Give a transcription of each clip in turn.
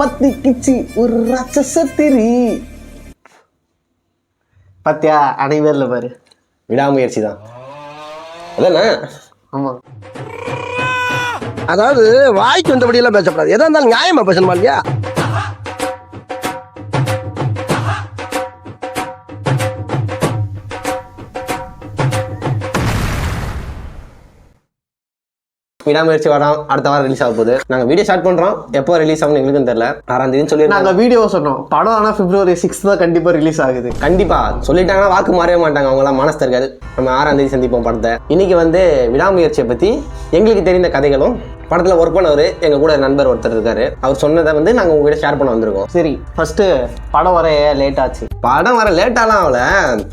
பத்திக்கிச்சு ஒரு ரச்சசத்திரி பாத்தியா அனைவரில் பாரு. விடாமுயற்சி தான். அதானே? ஆமா. அதாவது வாய்க்கு வந்தபடி எல்லாம் பேசக்கூடாது எதா இருந்தாலும் நியாயமா பேசணுமா இல்லையா? விடாமுயற்சி வரோம் அடுத்த வாரம் ரிலீஸ் ஆக போகுது. நாங்கள் வீடியோ ஸ்டார்ட் பண்ணுறோம் எப்போ ரிலீஸ் ஆகும் எங்களுக்கும் தெரியல. ஆறாம் தேதி சொல்லியிருந்தாங்க. நாங்க வீடியோ சொன்னோம். படம் ஆனா பிப்ரவரி சிக்ஸ் தான் கண்டிப்பா ரிலீஸ் ஆகுது. கண்டிப்பா. சொல்லிட்டாங்கன்னா வாக்கு மாறவே மாட்டாங்க. அவங்களாம் மனசு இருக்காது நம்ம ஆறாம் தேதி சந்திப்போம் படத்தை. இன்னைக்கு வந்து விடாமுயற்சியை பத்தி எங்களுக்கு தெரிந்த கதைகளும் படத்துல ஒர்க் பண்ணவர் எங்க கூட நண்பர் ஒருத்தர் இருக்காரு. அவர் சொன்னதை வந்து நாங்க உங்ககிட்ட ஷேர் பண்ண வந்திருக்கோம். சரி ஃபர்ஸ்ட் படம் வர லேட் ஆச்சு. படம் வர லேட்டாலாம் ஆகல.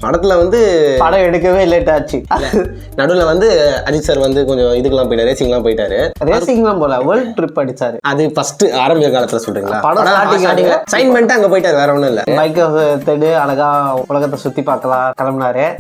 படத்துல வந்து படம் எடுக்கவே லேட் ஆச்சு. நடுவுல வந்து அஜித் சார் வந்து கொஞ்சம் இதுக்கெல்லாம் போயிட்டாரு ரேசிங்லாம் போயிட்டாரு. ரேசிங்லாம் போல வேர்ல்ட் ட்ரிப் அடிச்சாரு. அது ஃபர்ஸ்ட் ஆரம்பிக்க காலத்துல சொல்றீங்களா? படம் starting ல- சைன் பண்ணிட்டு அங்க போயிட்டாரு வேற ஒண்ணும் இல்ல. பைக்கை தேடி அழகா உலகத்தை சுத்தி பார்க்கலாம் கிளம்புனாரு.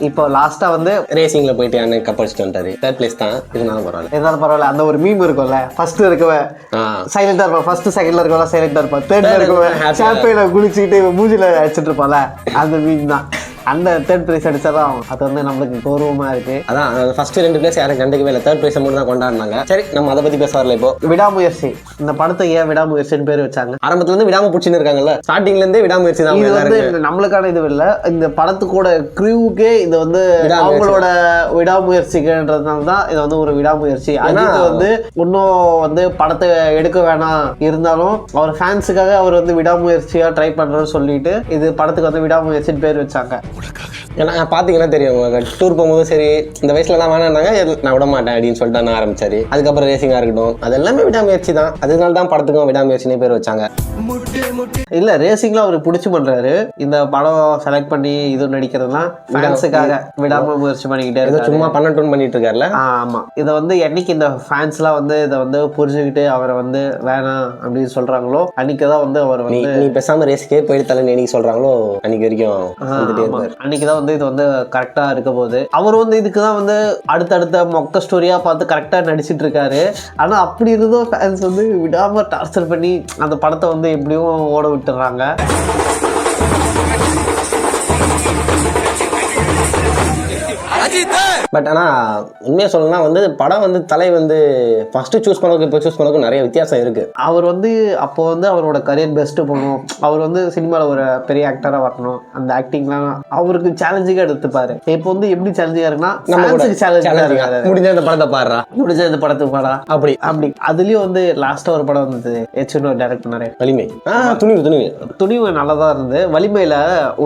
இப்போ லாஸ்டா வந்து ரேசிங்ல போயிட்டு அண்ணன் கப் அடிச்சுட்டு வந்துட்டாரு. தேர்ட் பிளேஸ் தான். இருந்தாலும் பரவாயில்ல. இருந்தாலும் பரவாயில்ல. அந்த ஒரு மீம் இருக்கும்ல. ஃபர்ஸ்ட் இருக்கவன் ஆ. சைலண்டா இருப்பான். ஃபர்ஸ்ட் செகண்ட்ல இருக்கவன் சைலண்டா இருப்பான். தேர்ட்ல இருக்கவன். சாம்பியனை குளிச்சுக்கிட்டு இவன் மூஞ்சில அடிச்சிட்டு இருப்பான்ல. அந்த மீம் தான். அந்த தேர்ட் பிரைஸ் அடிச்சாதான் அது வந்து நம்மளுக்கு கௌரவமா இருக்கு. அதான் ஃபர்ஸ்ட் ரெண்டு பிளேஸ் யாரும் கண்டுக்கவே இல்லை. தேர்ட் பிளேஸ் மட்டும் தான் கொண்டாடினாங்க. சரி நம்ம அதை பத்தி பேச வரல இப்போ. விடாமுயற்சி. இந்த படத்தை ஏன் விடாமுயற்சின்னு பேர் வச்சாங்க? ஆரம்பத்துல இருந்து விடாம பிடிச்சின்னு இருக்காங்கல்ல. ஸ்டார்டிங்ல இருந்தே விடாமுயற்சி தான் இது வந்து. நம்மளுக்கான இது இல்ல. இந்த படத்துக்கூட க்ரூவுக்கே இது வந்து. அவங்களோட விடாமுயற்சின்றதுனால தான் இது வந்து ஒரு விடாமுயற்சி. அஜித் வந்து இன்னும் வந்து படத்தை எடுக்க வேணாம். இருந்தாலும் அவர் ஃபேன்ஸுக்காக அவர் வந்து விடாமுயற்சியா ட்ரை பண்றேன்னு சொல்லிட்டு இது படத்துக்கு வந்து விடாமுயற்சின்னு பேர் வச்சாங்க. por acá. ஏன்னா பாத்தீங்கன்னா தெரியும் டூர் போகும்போது சரி இந்த வயசுல வேணாம்னாங்க "இல்ல, நான் விட மாட்டேன் அப்படின்னு சொல்லிட்டு நான் ஆரம்பிச்சாரு. அதுக்கப்புறம் ரேசிங்கா இருக்கட்டும் அது எல்லாமே விடாமுயற்சி தான். அதனால தான் படத்துக்கும் விடாமுயற்சினே பேர் வச்சாங்க. இல்ல ரேசிங்ல அவருக்கு பிடிச்சி பண்றாரு. இந்த படம் செலக்ட் பண்ணி இது நடிக்கிறதுலாம் ஃபேன்ஸுக்காக விடாம முயற்சி பண்ணிக்கிட்டே ஏதோ இருக்காரு. சும்மா பண்ணட்டும்னு பண்ணிட்டு இருக்காருல்ல? ஆ, ஆமா. இதை வந்து என்னைக்கு இந்த ஃபேன்ஸ்லாம் வந்து இதை வந்து புரிஞ்சுக்கிட்டு அவரை வந்து வேணாம் அப்படின்னு சொல்றாங்களோ அன்னைக்கு தான் வந்து அவர் வந்து நீ பேசாம ரேஸ்க்கே போயிட்டு தலை என்னைக்கு சொல்றாங்களோ அன்னைக்கு வரைக்கும் அன்னைக்கு தான் வந்து இது வந்து கரெக்டாக இருக்க போகுது. அவர் வந்து இதுக்கு தான் வந்து அடுத்தடுத்த மொக்க ஸ்டோரியாக பார்த்து கரெக்டாக நடிச்சிட்டு இருக்காரு. ஆனால் அப்படி இருந்தும் ஃபேன்ஸ் வந்து விடாமல் டார்ச்சர் பண்ணி அந்த படத்தை வந்து எப்படியும் ஓட விட்டுறாங்க. பட் ஆனா உண்மையா சொல்லணும்னா வந்து படம் வந்து தலை வந்து ஃபர்ஸ்ட் சூஸ் பண்ணதுக்கு இப்போ சூஸ் பண்ணதுக்கு நிறைய வித்தியாசம் இருக்கு. அவர் வந்து அப்போ வந்து அவரோட கரியர் பெஸ்ட்டு பண்ணணும் அவர் வந்து சினிமாவில் ஒரு பெரிய ஆக்டராக வரணும். அந்த ஆக்டிங்லாம் அவருக்கு சேலஞ்சிங்காக எடுத்துப்பாரு. இப்போ வந்து எப்படி சேலஞ்சிங்காக இருக்குன்னா நம்ம கூட சேலஞ்சிங்காக இருக்காரு. முடிஞ்ச இந்த படத்தை பாடுறா. முடிஞ்ச இந்த படத்துக்கு படம் அப்படி. அப்படி. அதுலயும் வந்து லாஸ்ட்டாக ஒரு படம் வந்தது. எச்சுன்னு டைரக்ட் பண்ணாரு வலிமை. ஆ துணிவு துணிவு. துணிவு நல்லா தான் இருந்தது. வலிமையில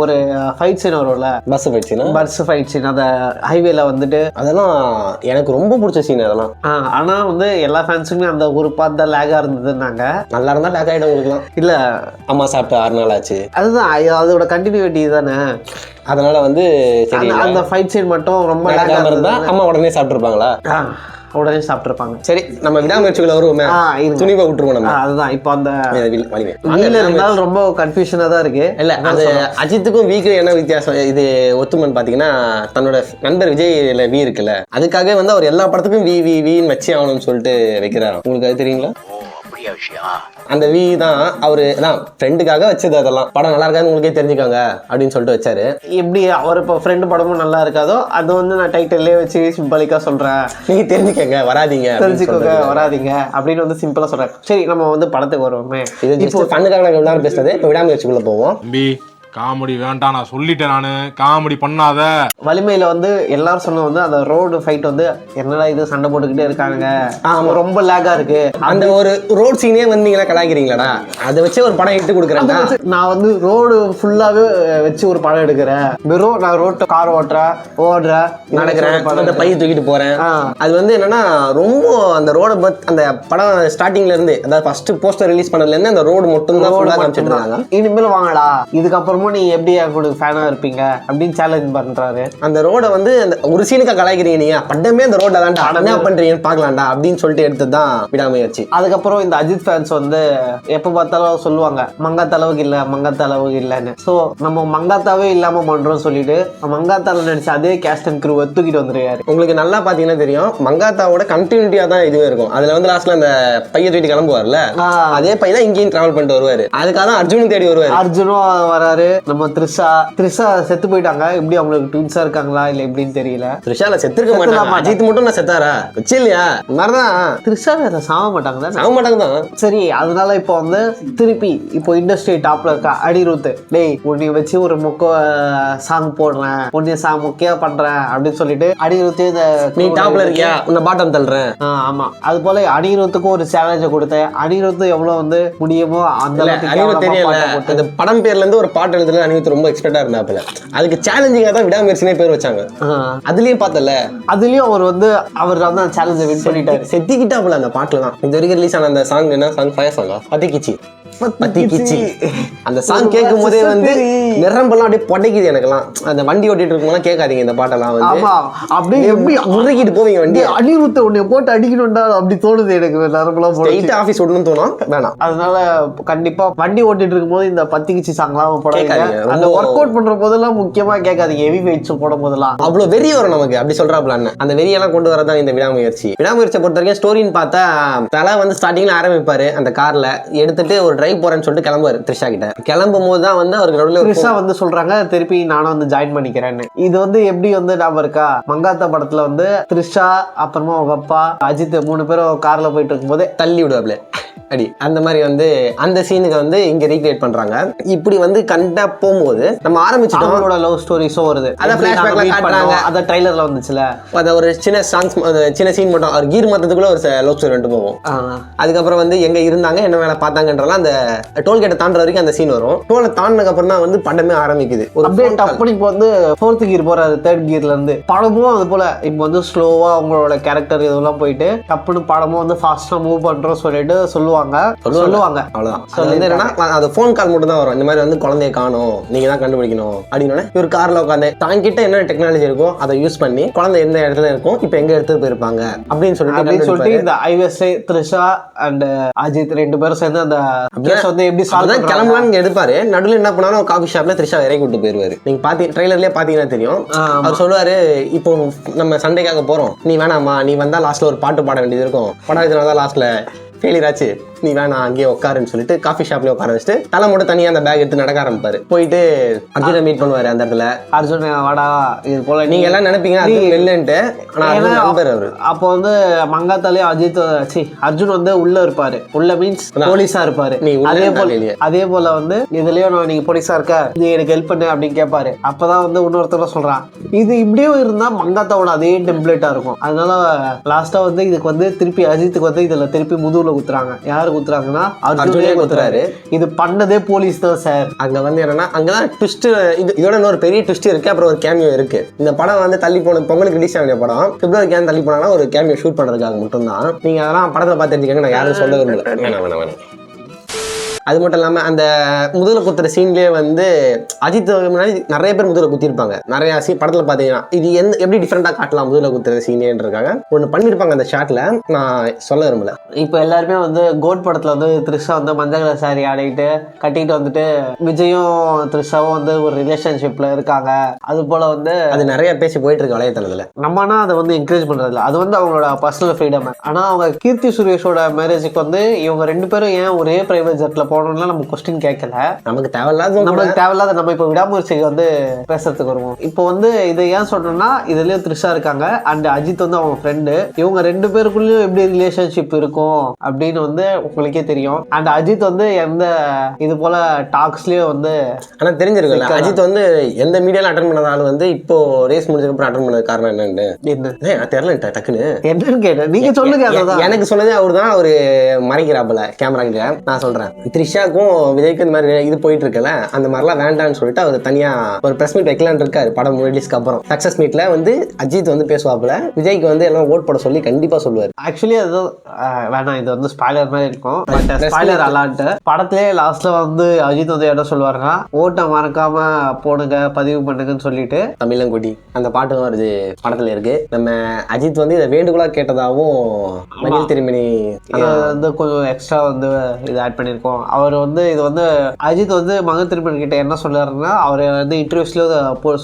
ஒரு ஃபைட் சீன் வரும்ல. பஸ் போயிடுச்சுன்னா பஸ் ஃபைட் சீன் அந்த ஹைவேல வந்துட்டு அதெல்லாம் எனக்கு ரொம்ப பிடிச்ச சீன் அதெல்லாம். ஆ, ஆனா வந்து எல்லா ஃபேன்ஸுமே அந்த ஒரு பார்ட் தான் லேகா இருந்ததுன்னாங்க. நல்லா இருந்தா லேக் ஆகிடும் உங்களுக்குலாம் இல்ல. அம்மா சாப்பிட்டு ஆறு நாள் ஆச்சு. அதுதான் அது- அதோட கண்டினியூட்டி தானே. அதனால வந்து சரி அந்த- ஃபைட் சீன் மட்டும் ரொம்ப lag ஆ நடக்காம இருந்தா இருந்தது. அம்மா உடனே சாப்பிட்டுருப்பாங்களா? ஆ, உடனே சாப்பிட்டுருப்பாங்க. சரி நம்ம விடாமுயற்சிகளை வருவோமே. துணிவை விட்டுருவோம் நம்ம. அதுதான். இப்போ அந்த வலிமை. வீல இருந்தாலும் ரொம்ப கன்ஃபியூஷனா தான் இருக்கு. இல்ல அது அஜித்துக்கும் வீக்கும் என்ன வித்தியாசம்? இது ஒத்துமன் பாத்தீங்கன்னா தன்னோட நண்பர் விஜய் வி இருக்குல்ல. அதுக்காக வந்து அவர் எல்லா படத்துக்கும் வி வி வின்னு வச்சு ஆகணும்னு சொல்லிட்டு வைக்கிறாரு உங்களுக்கு அது தெரியுங்களா? அந்த வி தான் அவரு தான் ஃப்ரெண்டுக்காக வச்சது அதெல்லாம். படம் நல்லா இருக்காதுன்னு உங்களுக்கே தெரிஞ்சுக்கோங்க அப்படின்னு சொல்லிட்டு வச்சாரு. எப்படி அவர் இப்போ ஃப்ரெண்டு படமும் நல்லா இருக்காதோ அது வந்து நான் டைட்டில்லே வச்சு சிம்பிளிக்கா சொல்றேன். நீங்க தெரிஞ்சுக்கங்க வராதீங்க தெரிஞ்சுக்கோங்க. வராதீங்க அப்படின்னு வந்து சிம்பிளா சொல்றேன். சரி நம்ம வந்து படத்துக்கு வருவோமே. இது இப்போ ஃபண்ணுக்காக நாங்கள் எல்லாரும் பேசுனது. இப்போ விடாமுயற்சிக்குள்ள போவோம். தம்பி காமெடி வேண்டாம் நான் சொல்லிட்டேன் நானு. காமெடி பண்ணாத. வலிமையில வந்து எல்லாரும் சொன்ன வந்து அந்த ரோடு ஃபைட் வந்து என்னடா இது சண்டை போட்டுக்கிட்டே இருக்காங்க ரொம்ப லேகா இருக்கு. அந்த ஒரு ரோட் சீனே வந்தீங்கன்னா கலாய்க்கிறீங்களாடா? அதை வச்சு ஒரு படம் இட்டு கொடுக்குறேன்டா? நான் வந்து ரோடு ஃபுல்லாவே வச்சு ஒரு படம் எடுக்கிறேன். வெறும் நான் ரோட்டு கார் ஓட்டுறேன் ஓடுறேன் நடக்கிறேன் அந்த பைய தூக்கிட்டு போறேன். அது வந்து என்னன்னா ரொம்ப அந்த ரோட பத் அந்த படம் ஸ்டார்டிங்ல இருந்து அதாவது ஃபர்ஸ்ட் போஸ்டர் ரிலீஸ் பண்ணதுல இருந்து அந்த ரோடு மட்டும் தான் ஃபுல்லா காமிச்சிட்டு இருக்காங்க இனிமேல் வாங்கடா. இதுக்கப்புறமும் நீ எப்படி உங்களுக்கு ஃபேனா இருப்பீங்க அப்படின்னு சேலஞ்ச் பண்றாரு. அந்த ரோட வந்து அந்த ஒரு சீனுக்கா கலாய்க்கிறீங்க நீங்க. படமே அந்த ரோட தான்டா. என்ன பண்றீங்கன்னு பாக்கலாம்டா அப்படின்னு சொல்லிட்டு எடுத்தது தான் விடாமுயற்சி. அதுக்கப்புறம் இந்த அஜித் ஃபேன்ஸ் வந்து எப்ப பார்த்தாலும் சொல்லுவாங்க மங்காத்த அளவுக்கு இல்ல மங்காத்த அளவுக்கு இல்லைன்னு. ஸோ நம்ம மங்காத்தாவே இல்லாம பண்றோம் சொல்லிட்டு மங்காத்தால நடிச்ச அதே கேஸ்ட் அண்ட் க்ரூவை தூக்கிட்டு வந்துருக்காரு. உங்களுக்கு நல்லா பாத்தீங்கன்னா தெரியும் மங்காத்தாவோட கண்டினியூட்டியா தான் இதுவே இருக்கும். அதுல வந்து லாஸ்ட்ல அந்த பைய தூக்கிட்டு கிளம்புவார்ல. அதே பையன் தான் இங்கேயும் டிராவல் பண்ணிட்டு வருவாரு. அதுக்காக தான் அர்ஜுனும் தேடி வருவாரு. அர்ஜுனும் வராரு. நம்ம த்ரிஷா த்ரிஷா செத்து போயிட்டாங்க. எப்படி அவங்களுக்கு ட்வின்ஸா இருக்காங்களா இல்ல எப்படின்னு தெரியல. த்ரிஷால செத்துருக்க மாட்டாங்க. அஜித் மட்டும் நான் செத்தாரா? வச்சு இல்லையா? மாதிரிதான் த்ரிஷா சாக மாட்டாங்க தானே சாக மாட்டாங்க தான் சரி அதனால இப்போ வந்து திருப்பி இப்போ இண்டஸ்ட்ரி டாப்ல இருக்க அடிருத்து டேய் உன்னை வச்சு ஒரு மொக்க சாங் போடுறேன். உன்னை சா மொக்கையா பண்றேன் அப்படின்னு சொல்லிட்டு அடிருத்து இந்த நீ டாப்ல இருக்கியா? உன்னை பாட்டம் தள்ளுறேன். ஆமா. அது போல அனிருத்துக்கும் ஒரு சேலஞ்சை கொடுத்தேன். அனிருத் எவ்வளவு வந்து முடியுமோ அந்த தெரியல. அந்த படம் பேர்ல இருந்து ஒரு பாட்டு எழுதுல அனிருத் ரொம்ப எக்ஸ்பெக்டா இருந்தாப்புல. அதுக்கு சேலஞ்சிங்கா தான் விடாமுயற்சினே பேர் வச்சாங்க. அதுலயும் பார்த்தல. அதுலயும் அவர் வந்து அவர் வந்து அந்த சேலஞ்சை வின் பண்ணிட்டாரு. செத்திக்கிட்டாப்புல அந்த பாட்டுல தான் இது வரைக்கும் ரிலீஸ் ஆன அந்த சாங் என்ன? சாங் ஃபயர் சாங்கா பத்திக்கிச்சி. பத்திக்கிச்சி அந்த சாங் கேட்கும் போதே வந்து நிரம்பெல்லாம் அப்படியே பொடைக்குது எனக்கெல்லாம். அந்த வண்டி ஓட்டிட்டு இருக்கும்போது கேட்காதீங்க இந்த பாட்டெல்லாம் வந்து. அப்படியே எப்படி முறுக்கிட்டு போவீங்க வண்டி அப்படியே அனிருத்த உன்னை போட்டு அடிக்கணும்டா அப்படி தோணுது எனக்கு. நரம்பெல்லாம் போட்டு ஆஃபீஸ் விடணும்னு தோணும். வேணாம். அதனால கண்டிப்பா வண்டி ஓட்டிட்டு இருக்கும்போது இந்த பத்திக்கிச்சி சாங்லாம் போடாதீங்க. அந்த ஒர்க் அவுட் பண்ற போதெல்லாம் முக்கியமா கேட்காதீங்க. ஹெவி வெயிட்ஸ் போடும் போதெல்லாம் அவ்வளவு வெறி வரும் நமக்கு. அப்படி சொல்றாப்ல அந்த வெறியெல்லாம் கொண்டு வரதான் இந்த விடாமுயற்சி. விடாமுயற்சியை பொறுத்த வரைக்கும் ஸ்டோரின்னு பார்த்தா தலை வந்து ஸ்டார்டிங்ல ஆரம்பிப்பாரு. அந்த கார்ல எடுத்துட்டு ஒரு டிரைவ் போறேன்னு சொல்லிட்டு கிளம்புவாரு த்ரிஷா கிட்ட. கிளம்பும் போது தான் வந்து அவருக்கு நடுவில் த்ரிஷா வந்து சொல்றாங்க திருப்பி நானும் வந்து ஜாயின் பண்ணிக்கிறேன்னு. இது வந்து எப்படி வந்து ஞாபகம் இருக்கா? மங்காத்தா படத்துல வந்து த்ரிஷா அப்புறமா அவங்க அப்பா அஜித் மூணு பேரும் கார்ல போயிட்டு இருக்கும்போது தள்ளி விடுவாப்ல. அடி அந்த மாதிரி வந்து அந்த சீனுக்கு வந்து இங்க ரீக்ரியேட் பண்றாங்க. இப்படி வந்து கண்டா போகும்போது நம்ம ஆரம்பிச்சிட்டோம். அவங்களோட லவ் ஸ்டோரிஸும் வருது. அதான் எப்படி நாங்க flashback ல meet காட்டுறாங்க. அத ட்ரைலர்ல வந்துச்சுல. அந்த ஒரு சின்ன சாங்ஸ் சின்ன சீன் மட்டும் அவர் கீர் மாத்ததுக்குள்ள ஒரு லவ் ஸ்டோரி வந்துட்டு போகும். ஆ. அதுக்கப்புறம் வந்து எங்க இருந்தாங்க என்ன வேலை பார்த்தாங்கன்றலாம் அந்த டோல்கேட்டை தாண்டுற வரைக்கும் அந்த சீன் வரும். டோலை தாண்டினதுக்கு அப்புறம் தான் வந்து படமே ஆரம்பிக்குது. ஒரு அப்படியே. டப்புனு இப்போ வந்து ஃபோர்த் கியர் போறாரு தேர்ட் கியர்ல இருந்து. படமும் அது போல இப்போ வந்து ஸ்லோவா அவங்களோட கேரக்டர் இதெல்லாம் போயிட்டு டப்புனு படமும் வந்து ஃபாஸ்டா மூவ் பண்றோம் சொல்லிட்டு சொல்லுவாங்க. சொல்லுவாங்க. அவ்வளவுதான். அது வந்து என்னன்னா அது ஃபோன் கால் மட்டும் தான் வரும். இந்த மாதிரி வந்து குழந்தைய காணும். நீங்க தான் கண்டுபிடிக்கணும். அப்படின்னு இவர் கார்ல உட்காந்து தாங்கிட்ட என்ன டெக்னாலஜி இருக்கோ அதை யூஸ் பண்ணி குழந்தை எந்த இடத்துல இருக்கும் இப்போ எங்க எடுத்துட்டு போயிருப்பாங்க? அப்படின்னு சொல்லிட்டு அப்படின்னு சொல்லிட்டு. இந்த ஐவஸ்ரே த்ரிஷா அண்ட் அஜித் ரெண்டு பேரும் சேர்ந்து அந்த கேஸ் வந்து எப்படி சால்வ் கிளம்பலாம்னு எடுப்பாரு. நடுவில் என்ன பண்ணாலும் காஃபி ஷாப்ல த்ரிஷா இறக்கி விட்டு போயிருவாரு. நீங்க பாத்தி ட்ரைலர்லயே பாத்தீங்கன்னா தெரியும். அவர் சொல்லுவாரு இப்போ நம்ம சண்டைக்காக போறோம். நீ வேணாமா நீ வந்தா லாஸ்ட்ல ஒரு பாட்டு பாட வேண்டியது இருக்கும். படம் தான் லாஸ்ட்ல ஃபெயிலியர் ஆச்சு. நீ வேணாம் அங்கேயே உட்காருன்னு சொல்லிட்டு காஃபி ஷாப்லயே உட்கார வச்சுட்டு தலை மட்டும் தனியா அந்த பேக் எடுத்து நடக்க ஆரம்பிப்பாரு. போயிட்டு அர்ஜுனை மீட் பண்ணுவாரு அந்த இடத்துல. அர்ஜுன் வாடா இது போல நீங்க எல்லாம் நினைப்பீங்க அர்ஜுன் வெளிலன்ட்டு ஆனா ஏன்னா அர்ஜுன் நண்பர் அவரு. அப்போ வந்து மங்காத்தாலே அஜித் சி அர்ஜுன் வந்து உள்ள இருப்பாரு. உள்ள மீன்ஸ் போலீஸா இருப்பாரு. அதே போல. அதே போல வந்து இதுலயும் நான் நீங்க போலீஸா இருக்க நீ எனக்கு ஹெல்ப் பண்ணு அப்படின்னு கேட்பாரு அப்பதான் வந்து இன்னொருத்தர சொல்றான். இது இப்படியும் இருந்தா மங்காத்தாவோட அதே டெம்ப்ளேட்டா இருக்கும். அதனால லாஸ்டா வந்து இதுக்கு வந்து திருப்பி அஜித்துக்கு வந்து இதுல திருப்பி முதுகுல குத்துறாங்க. யாரு குத்துறாங்கன்னா அர்ஜுனே குத்துறாரு. இது பண்ணதே போலீஸ் தான் சார் அங்க வந்து என்னன்னா அங்கதான் ட்விஸ்ட் இது இதோட இன்னொரு பெரிய ட்விஸ்ட் இருக்கு அப்புறம் ஒரு கேமியோ இருக்கு. இந்த படம் வந்து தள்ளி போன பொங்கலுக்கு ரிலீஸ் ஆகிய படம். பிப்ரவரிக்கு ஏன் தள்ளி போனாங்கன்னா ஒரு கேமியோ ஷூட் பண்றதுக்காக மட்டும்தான். நீங்க அதெல்லாம் படத்தை பார்த்து தெரிஞ்சுக்கங்க நான் யாரும் சொல்ல விரும்பல. வேணாம் வேணாம் வேணாம். அது மட்டும் இல்லாம அந்த முதல்ல குத்துற சீன்லயே வந்து அஜித் முன்னாடி நிறைய பேர் முதல்ல குத்திருப்பாங்க நிறைய சீன் படத்துல பாத்தீங்கன்னா இது எந்த எப்படி டிஃப்ரெண்டா காட்டலாம் முதல்ல குத்துற சீனேன்றதுக்காக ஒண்ணு பண்ணிருப்பாங்க அந்த ஷாட்ல நான் சொல்ல விரும்பல. இப்போ எல்லாருமே வந்து கோட் படத்துல வந்து த்ரிஷா வந்து மஞ்சள் கலர் சாரி ஆடிக்கிட்டு கட்டிட்டு வந்துட்டு விஜயும் த்ரிஷாவும் வந்து ஒரு ரிலேஷன்ஷிப்ல இருக்காங்க. அது போல வந்து அது நிறைய பேசி போயிட்டு இருக்கு வலையத்தளத்துல நம்மனா அதை வந்து என்கரேஜ் பண்றது இல்ல அது வந்து அவங்களோட பர்சனல் ஃப்ரீடம் ஆனா அவங்க கீர்த்தி சுரேஷோட மேரேஜுக்கு வந்து இவங்க ரெண்டு பேரும் ஏன் ஒரே பிரைவேட் ஜெட்ல போகணும்லாம் நம்ம கொஸ்டின் கேட்கல. நமக்கு தேவையில்லாத நம்மளுக்கு தேவையில்லாத நம்ம இப்போ விடாமுயற்சிக்கு வந்து பேசுறதுக்கு வருவோம். இப்போ வந்து இதை ஏன் சொல்றேன்னா இதுலயும் த்ரிஷா இருக்காங்க அண்ட் அஜித் வந்து அவங்க ஃப்ரெண்டு இவங்க ரெண்டு பேருக்குள்ளயும் எப்படி ரிலேஷன்ஷிப் இருக்கும் அப்படின்னு வந்து உங்களுக்கே தெரியும். அண்ட் அஜித் வந்து எந்த இது போல டாக்ஸ்லயும் வந்து ஆனா தெரிஞ்சிருக்குல்ல அஜித் வந்து எந்த மீடியால அட்டன் பண்ண ஆள் வந்து இப்போ ரேஸ் முடிஞ்சதுக்கு அப்புறம் அட்டன் பண்ணது காரணம் என்னன்னு? என்ன? தெரியல டக்குன்னு. என்னன்னு கேட்டேன். நீங்க சொல்லுங்க எனக்கு சொன்னதே அவர் தான் அவரு மறைக்கிறாப்புல கேமரா கிட்ட. நான் சொல்றேன். த்ரிஷாக்கும் விஜய்க்கு இந்த மாதிரி இது போயிட்டு இருக்குல்ல அந்த மாதிரிலாம் வேண்டாம்னு சொல்லிட்டு அவர் தனியா ஒரு பிரஸ் மீட் வைக்கலான்னு இருக்காரு படம் ரிலீஸ்க்கு அப்புறம். சக்சஸ் மீட்ல வந்து அஜித் வந்து பேசுவாப்புல விஜய்க்கு வந்து எல்லாம் ஓட் போட சொல்லி கண்டிப்பா சொல்லுவார். ஆக்சுவலி அது வேணாம் இது வந்து ஸ்பாய்லர் மாதிரி இருக்கும். பட் ஸ்பாய்லர் அலான்ட்டு படத்திலே லாஸ்ட்ல வந்து அஜித் வந்து என்ன சொல்லுவாருன்னா ஓட்டை மறக்காம போடுங்க பதிவு பண்ணுங்கன்னு சொல்லிட்டு. தமிழங்குடி அந்த பாட்டு வருது படத்துல இருக்கு. நம்ம அஜித் வந்து இதை வேண்டுகோளா கேட்டதாகவும் மகிழ் திருமணி வந்து கொஞ்சம் எக்ஸ்ட்ரா வந்து இது ஆட் பண்ணியிருக்கோம். அவர் வந்து இது வந்து அஜித் வந்து மகன் திருப்பன் கிட்ட என்ன சொல்றாருன்னா அவர் வந்து இன்டர்வியூஸ்ல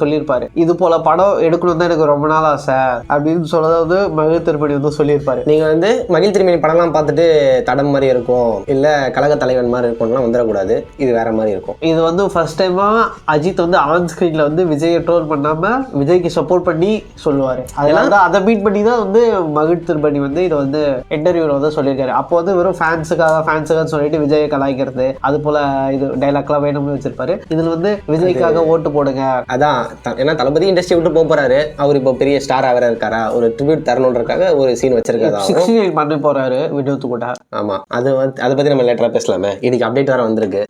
சொல்லியிருப்பாரு. இது போல படம் எடுக்கணும் தான் எனக்கு ரொம்ப நாள் ஆசை அப்படின்னு சொல்லதை வந்து மகன் திருப்பணி வந்து சொல்லியிருப்பாரு. நீங்க வந்து மகிழ் திருமணி படம்லாம் பார்த்துட்டு தடம் மாதிரி இருக்கும் இல்ல கழக தலைவன் மாதிரி இருக்கும்லாம் வந்துடக்கூடாது. இது வேற மாதிரி இருக்கும். இது வந்து ஃபர்ஸ்ட் டைமா அஜித் வந்து ஆன் ஸ்கிரீன்ல வந்து விஜயை ட்ரோல் பண்ணாம விஜய்க்கு சப்போர்ட் பண்ணி சொல்லுவாரு. அதனால தான் அதை மீட் பண்ணி தான் வந்து மகிழ் திருப்பணி வந்து இதை வந்து இன்டர்வியூல வந்து சொல்லியிருக்காரு. அப்போ வந்து வெறும் ஃபேன்ஸுக்காக ஃபேன்ஸுக்காக சொல்லிட்டு விஜயை கலாய்க்கிறது அது போல இது டைலாக்லாம் வேணும்னு வச்சிருப்பாரு. இதுல வந்து விஜய்க்காக ஓட்டு போடுங்க. அதான் ஏன்னா தளபதி இண்டஸ்ட்ரி விட்டு போக போறாரு. அவர் இப்போ பெரிய ஸ்டார் வேற இருக்காரா? ஒரு ட்ரிபியூட் தரணுன்றக்காக ஒரு சீன் வச்சிருக்காரு சிக்ஸ்டி பண்ணி போறாரு வினோத் கூட ஆமா. அது வந்து அதை பத்தி நம்ம லேட்டரா பேசலாமே. இன்னைக்கு அப்டேட் வேற வந்திருக்கு.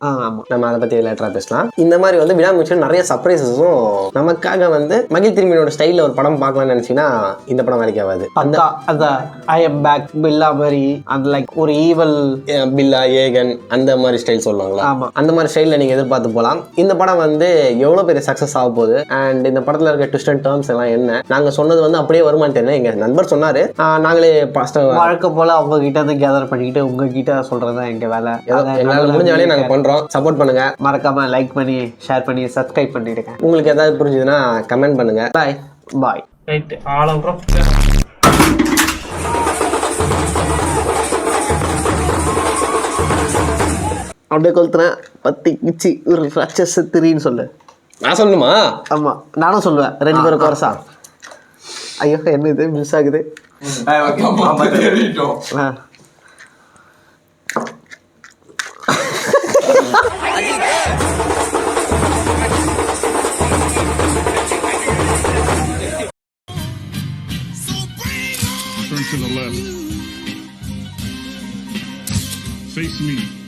நம்ம அதை பத்தி லேட்டரா பேசலாம். இந்த மாதிரி வந்து விடாமுயற்சியில் நிறைய சர்ப்ரைசஸும் நமக்காக வந்து மகிழ் திரும்பியோட ஸ்டைல்ல ஒரு படம் பார்க்கலாம்னு நினைச்சீங்கன்னா இந்த படம் வேலைக்கு ஆகாது. அந்த அந்த ஐ எம் பேக் பில்லா மாதிரி அந்த லைக் ஒரு ஈவல் பில்லா ஏகன் அந்த மாதிரி ஸ்டைல் சொல்லுவாங்களா? ஆமா. அந்த மாதிரி ஸ்டைலில் நீங்கள் எதிர்பார்த்து போகலாம் இந்த படம் வந்து எவ்வளோ பெரிய சக்ஸஸ் ஆக போகுது? அண்ட் இந்த படத்தில் இருக்க ட்விஸ்ட் அண்ட் டேர்ம்ஸ் எல்லாம் என்ன? நாங்கள் சொன்னது வந்து அப்படியே வருமான்னு தெரியல. எங்கள் நண்பர் சொன்னார். நாங்களே பாஸ்ட் வழக்கம் போல அவங்க கிட்ட இருந்து கேதர் பண்ணிக்கிட்டு உங்ககிட்ட சொல்றதுதான் எங்க வேலை. அதை எங்களால் முடிஞ்ச வேலையை நாங்கள் பண்ணுறோம் சப்போர்ட் பண்ணுங்க. மறக்காம லைக் பண்ணி ஷேர் பண்ணி சப்ஸ்கிரைப் பண்ணிடுங்க. உங்களுக்கு ஏதாவது புரிஞ்சுதுன்னா கமெண்ட் பண்ணுங்க. பாய் பாய் ரைட்டு ஆளப்புறம் அப்படியே கொளுத்துறேன். பத்தி கிச்சி ஒரு ஃப்ராக்சர்ஸ் திரின்னு சொல்லு. நான் சொல்லணுமா? ஆமா நானும் சொல்லுவேன். ரெண்டு பேரும் கோரசா ஐயோ என்ன இது? மிஸ் ஆகுது. ஆ. Turn to the left. Face me.